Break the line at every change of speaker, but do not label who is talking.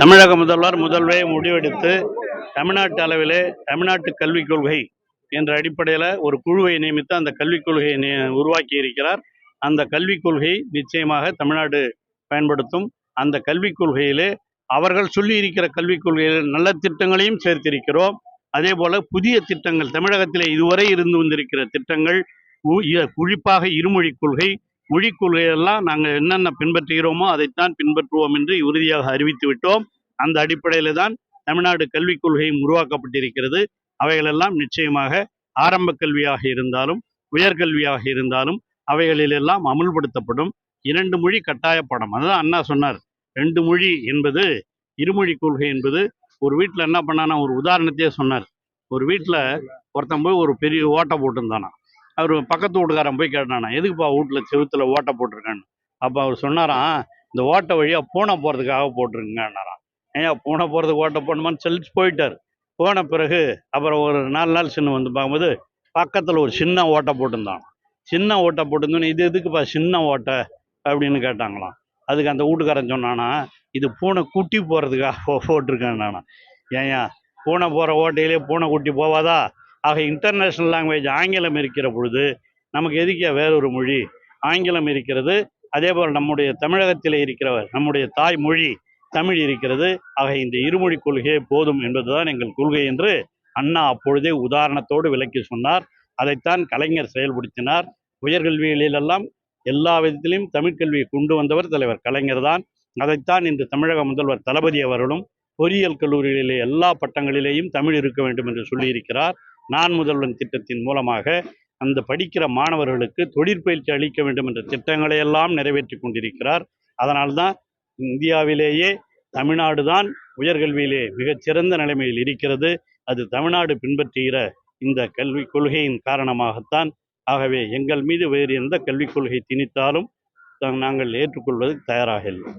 தமிழக முதல்வர் முதல்வே முடிவெடுத்து தமிழ்நாட்டு அளவிலே தமிழ்நாட்டு கல்விக் கொள்கை என்ற அடிப்படையில் ஒரு குழுவை நியமித்து அந்த கல்விக் கொள்கையை உருவாக்கி இருக்கிறார். அந்த கல்விக் கொள்கை நிச்சயமாக தமிழ்நாடு பயன்படுத்தும். அந்த கல்விக் கொள்கையிலே அவர்கள் சொல்லி இருக்கிற கல்விக் கொள்கையில் நல்ல திட்டங்களையும் சேர்த்திருக்கிறோம். அதே போல் புதிய திட்டங்கள் தமிழகத்திலே இதுவரை இருந்து வந்திருக்கிற திட்டங்கள் உ- குறிப்பாக இருமொழிக் கொள்கை மொழி கொள்கையெல்லாம் நாங்கள் என்னென்ன பின்பற்றுகிறோமோ அதைத்தான் பின்பற்றுவோம் என்று உறுதியாக அறிவித்து விட்டோம். அந்த அடிப்படையில் தான் தமிழ்நாடு கல்விக் கொள்கையும் உருவாக்கப்பட்டிருக்கிறது. அவைகளெல்லாம் நிச்சயமாக ஆரம்ப கல்வியாக இருந்தாலும் உயர்கல்வியாக இருந்தாலும் அவைகளிலெல்லாம் அமுல்படுத்தப்படும். இரண்டு மொழி கட்டாய படம் அதுதான் அண்ணா சொன்னார். ரெண்டு மொழி என்பது இருமொழி கொள்கை என்பது ஒரு வீட்டில் என்ன பண்ணானா ஒரு உதாரணத்தையே சொன்னார். ஒரு வீட்டில் ஒருத்தன் போய் ஒரு பெரிய ஓட்டை போட்டிருந்தானா அவர் பக்கத்து வீட்டுக்காரன் போய் கேட்டானா எதுக்குப்பா வீட்டில் செவுத்துல ஓட்டை போட்டிருக்கான்னு? அப்போ அவர் சொன்னாராம் இந்த ஓட்டை வழியாக பூனை போகிறதுக்காக போட்டிருக்கேன்னாராம். ஏன் பூனை போகிறதுக்கு ஓட்டை போடணுமான்னு சொல்லிட்டு போயிட்டார். போன பிறகு அப்புறம் ஒரு நாலு நாள் சின்ன வந்து பார்க்கும்போது பக்கத்தில் ஒரு சின்ன ஓட்டை போட்டிருந்தான் சின்ன ஓட்டை போட்டிருந்தோன்னு இது எதுக்குப்பா சின்ன ஓட்டை? அப்படின்னு கேட்டாங்களாம். அதுக்கு அந்த வீட்டுக்காரன் சொன்னானா இது பூனை குட்டி போகிறதுக்காக போட்டிருக்கேன் நானா ஏன்யா பூனை போகிற ஓட்டையிலே பூனை குட்டி போவாதா? ஆக இன்டர்நேஷ்னல் லாங்குவேஜ் ஆங்கிலம் இருக்கிற பொழுது நமக்கு எதுக்கியா வேறொரு மொழி? ஆங்கிலம் இருக்கிறது. அதே போல் நம்முடைய தமிழகத்தில் இருக்கிற நம்முடைய தாய் மொழி தமிழ் இருக்கிறது. ஆக இந்த இருமொழி கொள்கையே போதும் என்பதுதான் எங்கள் கொள்கை என்று அண்ணா அப்பொழுதே உதாரணத்தோடு விளக்கி சொன்னார். அதைத்தான் கலைஞர் செயல்படுத்தினார். உயர்கல்விகளிலெல்லாம் எல்லா விதத்திலையும் தமிழ்கல்வியை கொண்டு வந்தவர் தலைவர் கலைஞர் தான். அதைத்தான் இன்று தமிழக முதல்வர் தளபதி அவர்களும் பொறியியல் கல்லூரிகளிலே எல்லா பட்டங்களிலேயும் தமிழ் இருக்க வேண்டும் என்று சொல்லியிருக்கிறார். நான் முதல்வன் திட்டத்தின் மூலமாக அந்த படிக்கிற மாணவர்களுக்கு தொழிற்பயிற்சி அளிக்க வேண்டும் என்ற திட்டங்களை எல்லாம் நிறைவேற்றி கொண்டிருக்கிறார். அதனால்தான் இந்தியாவிலேயே தமிழ்நாடு தான் உயர்கல்வியிலே மிகச்சிறந்த நிலைமையில் இருக்கிறது. அது தமிழ்நாடு பின்பற்றுகிற இந்த கல்விக் கொள்கையின் காரணமாகத்தான். ஆகவே எங்கள் மீது வேறு எந்த கல்விக் கொள்கை திணித்தாலும் த- நாங்கள் ஏற்றுக்கொள்வதற்கு தயாராக இல்லை.